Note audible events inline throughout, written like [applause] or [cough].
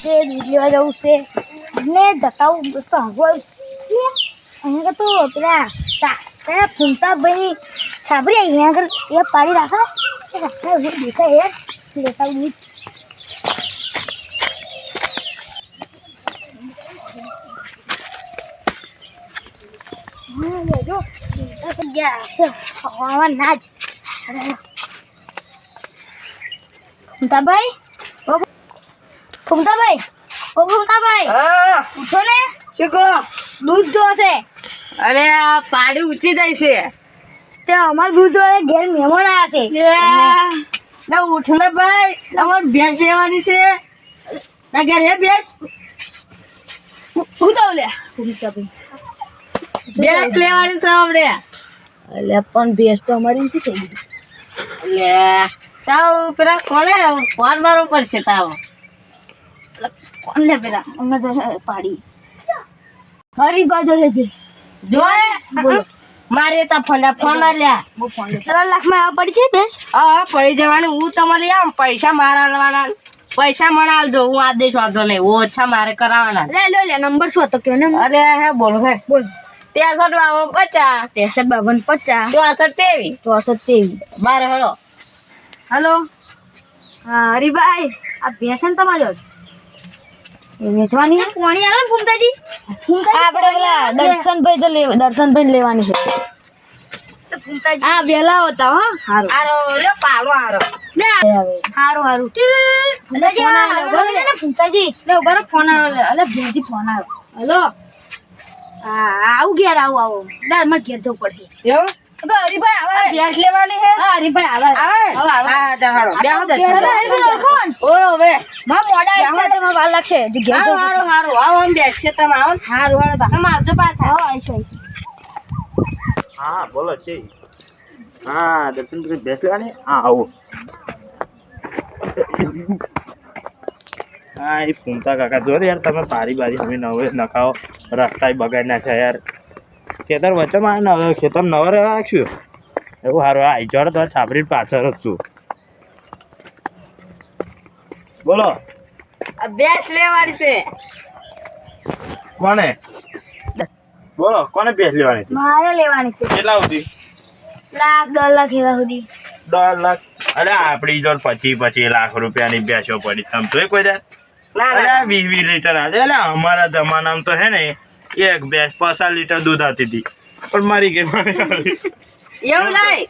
છે દૂધ લેવા જવું છે. ને ધકાવું તો હવે અહીંયા તો પેલા તારા પેલા ફૂમતાભાઈ છાબરી અહીંયા આગળ એ પાડી રાખા. રાખા દેખાય યાર. લેતા દૂધ લેજો. ગયા છે હવામાન ના જ. ઓ ફૂમતાભાઈ ઓ ફૂમતાભાઈ હા. ઉઠો ને શું કહો દૂધ જોશે અરે આ પાડી ઊંચી જાય છે. તે અમાર દૂધ જોડે ઘેર મહેમાન આવ્યા છે. ના ઉઠ ને ભાઈ. અમાર ભેંસ લેવાની છે. ના ઘેર હે ભેંસ? હું જાઉં લે? ભેંસ લેવાની છે આપણે. એટલે પણ ભેંસ તો અમારી નથી થઈ ગઈ લે. તાવ પેલા કોને ફોન મારવો પડશે તાવ. લે પેલા અમને તો પાડી. હરી બાજુ લે ભેંસ. જો બોલો. મારે તો ફોન ફોન લ્યા. ત્રણ લાખમાં આ પડી છે બેસ હા પડી જવાનું. હું તમારે આમ પૈસા મારા લેવાના. પૈસા મને આલજો હું આદેશ વાંધો નહીં. ઓછા મારે કરાવવાના. લે લો લે નંબર શું હતો કયો ને? અરે હે બોલો હે. બોલ. ત્રેસઠ બાવન પચાસ. ત્રેસઠ બાવન પચાસ. ચોસઠ તેવી ચોસઠ ત્રેવીસ. બાર હળો. હલો? હા હરીભાઈ આ ભેસન ને તમારો વેચવાની કોણી આવે ફૂમતાજી આપણે પેલા દર્શનભાઈ તો દર્શનભાઈ લેવાની છે. હા વેલા હોતા હો. હારું. પાડો હારું. ફૂમતાજી લે ઊભા ફોન આવ્યો અલે ભેજી ફોન આવ્યો હલો. હા આવું ઘેર આવું આવું. દાર મારે ઘેર જવું પડશે. એવું? હવે હરીભાઈ આવે. ભેંસ લેવાની હે હા હરીભાઈ આવે. આવે? હા જા હળો બેહો દે હવે હરીભાઈ ઓળખો ઓ હવે. મોડા વાર લાગશે. હારું હારું હારું. આવો આમ બેસશે તમે આવો સારું હારું હારું તમે આવજો પાછા. આવો આવીશું હા બોલો છે. હા દર્શન કરી ભેંસ લેવાની હા આવો. હા એ ફૂમતા કાકા જો યાર તમે પારી બારી હવે નવે નખાવો. રસ્તા બગાડ નાખ્યા યાર. ખેતર વચ્ચેમાં આવે ને ખેતર નવે રહેવા રાખશું એવું સારું આ જોડે તો છાપરી પાછળ જ છું. બોલો. ભેંસ લેવાની છે. કોને? બોલો કોને ભેંસ લેવાની છે? મારે લેવાની છે. કેટલા સુધી? લાખ દોઢ લાખ એવા સુધી. દોઢ લાખ? અરે આપણી જો પચી પચી લાખ રૂપિયાની ભેંસો પડી. તમ તો કોઈ દે ના અરે વીસ વીસ લીટર આજે. એટલે અમારા જમાનામાં તો હે ને એક ભેંસ પચાસ લીટર દૂધ આવતી હતી. પણ મારી ગઈ એવું નહીં.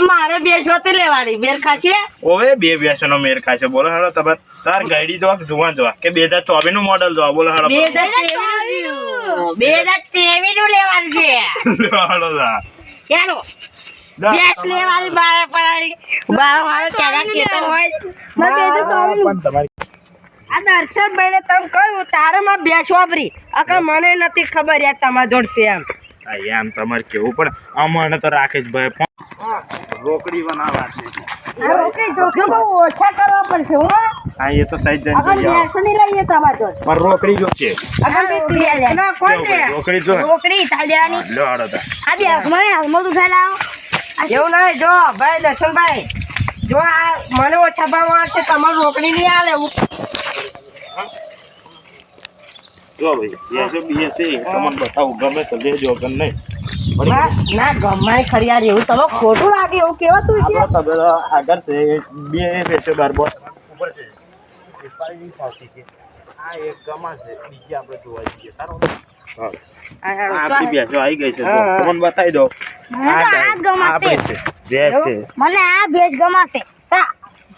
મારે બે હોતી લેવાની. બેર ખાશે? ઓવે બે ભેંસોનો મેર ખાશે. બોલો હાલો તમે તાર ગાડી જોવા જોવા જોવા? કે બે હજાર ચોવીસનું મોડલ જોવા? બોલો હાલો. બે હજાર ત્રેવીસનું. બે લેવાનું છે. [laughs] હાલો જા. ચાલો. ભેંસ લેવાની બારે બાર મારો ચારા ખેતર હોય. પણ તમારી આ દર્શનભાઈને તમે કહ્યું તારે માં બેસ વાપરી. અકર મને નથી ખબર યાર તમારા જોડશે એમ. એમ તમારે કેવું? પણ અમને તો રાખે જ ભાઈ. પણ રોકડી બનાવવા છે. આ રોકડી જોખમ બહુ ઓછા કરવા પડશે હો. હા એ તો સાઈડ જઈને જોઈ આવો. નહીં લઈએ તમારા જોડ પણ રોકડી જો છે. અગર ના કોણ દે રોકડી જો રોકડી તાલ્યાની લો આડો તા. આ બે મને હાથમાં તું ફેલાવ એવું નહીં જો ભાઈ દર્શનભાઈ જો આ મને ઓછા ભાવ આવશે તમારે રોકડી નહીં આવે હું જો ભાઈ બેસે બેસે તમને બતાવું ગમે તો લેજો ગમે. નહીં ના ના ગમાય ખરી યાર એવું તમે ખોટું લાગે એવું કેવાતું છે. આપણો તબેલો આગળ છે બે બેસો બાર બોલ ઉપર છે. એ ફાવતી છે. આ એક ગમા છે બીજી આપણે જોવા જઈએ. સારું આપણી બેસો આવી ગઈ છે. તમને બતાવી દો મને આ જ ગમાશે. આપણી છે મને આ ભેંસ ગમાશે. તા,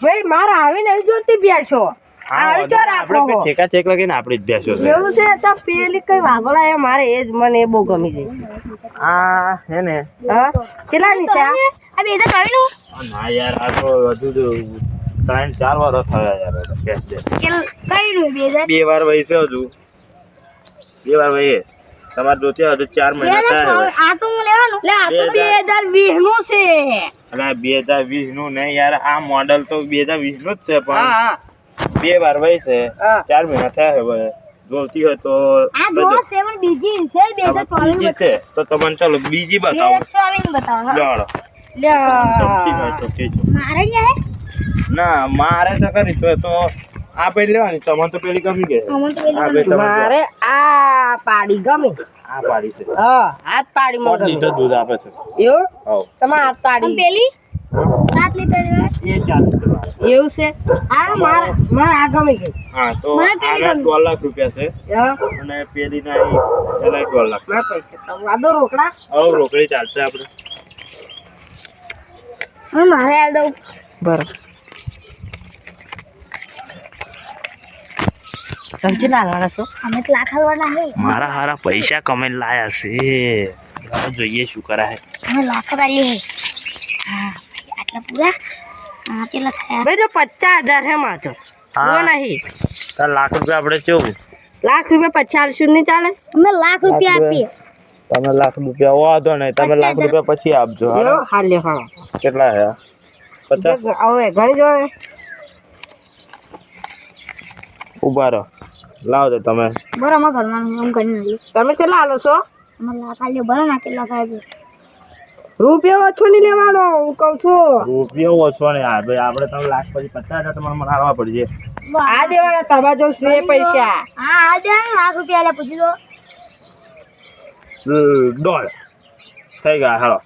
ભાઈ મારા આવીને જોતી બેસો આવી ચો આપણે બે ઠેકા ઠેક લગીને આપણી જ બેસો છે. એવું છે તો પેલી કઈ વાગોળા મારે એ જ મને એ બહુ ગમી ગઈ. આ હે ને? હા? કેટલાની છે આ? આ બે તો કવિનું ના. યાર આ તો હજુ તો ત્રણ ચાર વાર થયા યાર આ તો કવિનું બે હજાર? બે વાર વહી છે હજુ. બે વાર વહી તમારે જોતી હજુ ચાર મહિના હજાર આ તો હું લેવાનું. લે આ તો બે હજાર. વીસનું છે. અને બે હજાર વીસનું નહીં યાર આ મોડલ તો બે હજાર વીસનું જ છે પણ. હા. બે વાર વહી છે. ચાર મહિના થયા હવે. જોતી હોય તો આ જો સેવન બીજી છે બે હજાર ચોવીસ છે. તો તમને ચાલો બીજી બતાવો. ચોવીસ બતાવો હા. લો લે ચોખ્ખી હોય તો કહેજો. મારે ના મારે તો કરી તો તો આ પેલી લેવાની તમને તો પેલી ગમી ગઈ. મારે આ પાડી ગમે. આ પાડી છે. હા હાથ પાડી માં લીટર દૂધ આપે છે. એવું? તમારે હાથ પાડી. પેલી સાત લીટર. એ એવું છે? આ માર માર આ ગમી ગઈ હા તો આ પેલી આના ગમી. દોઢ લાખ રૂપિયા છે. અને પેલી ના એના દોઢ લાખ. ના પૈસા તો વાદો રોકડા? હવે રોકડી ચાલશે આપણે હું મારે આ દઉં. બરાબર. સમજી લાવવાના છો? અમે તો લાખ હાલવાના હે મારા હારા પૈસા કમાઈને લાયા છે. જોઈએ શું લાખ હા આટલા પૂરા? હા કેટલા થયા? ભાઈ તો પચાસ હજાર હે માથો હા. નહીં. તાર લાખ રૂપિયા આપણે કેવું લાખ રૂપિયા પચાસ આલશું નહીં ચાલે? અમે લાખ રૂપિયા આપીએ. તમે લાખ રૂપિયા વાંધો નહીં. તમે લાખ રૂપિયા પછી આપજો લે હા. કેટલા પચાસ? હવે ઘણી ઊભા રહો. લાવજો તમે. બરાબર ઘરમાં એમ કરી તમે કેટલા આલો છો? અમે લાખ આલીએ બરો ના કેટલા થાય છે. રૂપિયા ઓછો નહીં લેવાનો હું કહું છું. રૂપિયો ઓછો નહીં આ ભાઈ આપણે તમે લાખ પછી પચાસ હજાર તમારે મને પડશે. આ દેવાના તમારા જો છે પૈસા. હા આ દે લાખ રૂપિયા લે પૂછી દો. દોઢ. થઈ ગયા હાલો.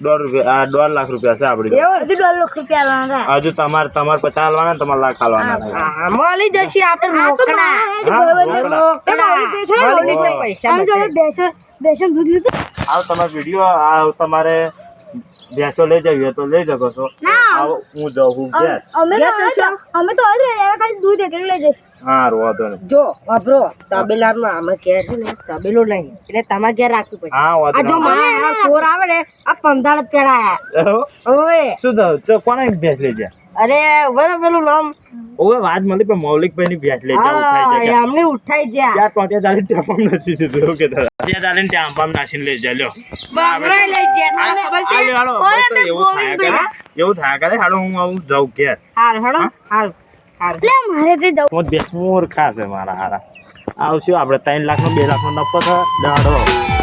દોઢ રૂપિયા આ દોઢ લાખ રૂપિયા છે આપડી હજુ દોઢ લાખ રૂપિયા આલવાના હજુ તમારે તમારે પચાસ હાલવાના તમારે લાખ હાલવાના મળી જશે આપણે રોકડા. રોકડા. મળી જશે. પૈસા. બેસો બેસો દૂધ લીધું. આવો તમારે વીડિયો આ તમારે ભેંસો લઈ જવી હોય તો લઈ શકો છો. આવો હું જાઉં હું ભેંસ. અમે તો અમે તો હવે ખાલી દૂધ એકલું લઈ જઈશ. હા વાંધો નહીં. જો વાપરો. તબેલામાં અમે ઘેર છે ને તબેલો નહીં. એટલે તમારે ઘેર રાખવું પડે હા આ વાંધો જો મારે મારા ચોર આવે ને આ પંદાળ જ પેડાયા? ઓય. શું થયું? તો કોને ભેંસ લઈ જાય અરે બરાબર પેલું નામ. ઓવે વાત મળી પણ મૌલિકભાઈ ની ભેટ લઈ જાય ઉઠાઈ જાય. અમને ઉઠાઈ ગયા. ત્યાં ટોટિયા દાલી ટેપામ નથી દીધું એવું દાદા. ટોટિયા દાલીને ટેપામ નાખીને લઈ જાય લ્યો. બાબરા લઈ જા આ- ખબર છે? હાલો. બસ એવું થાય કરે એવું થાય કરે? હાલો હું આવું જાઉં કે હાલ હેડો હાલ હાલ. લે મારે તે જવું. હું ભેંસ મૂર્ખા છે મારા હારા. આવશું આપણે ત્રણ લાખ નો 2 લાખ નો નફો થા દાડો.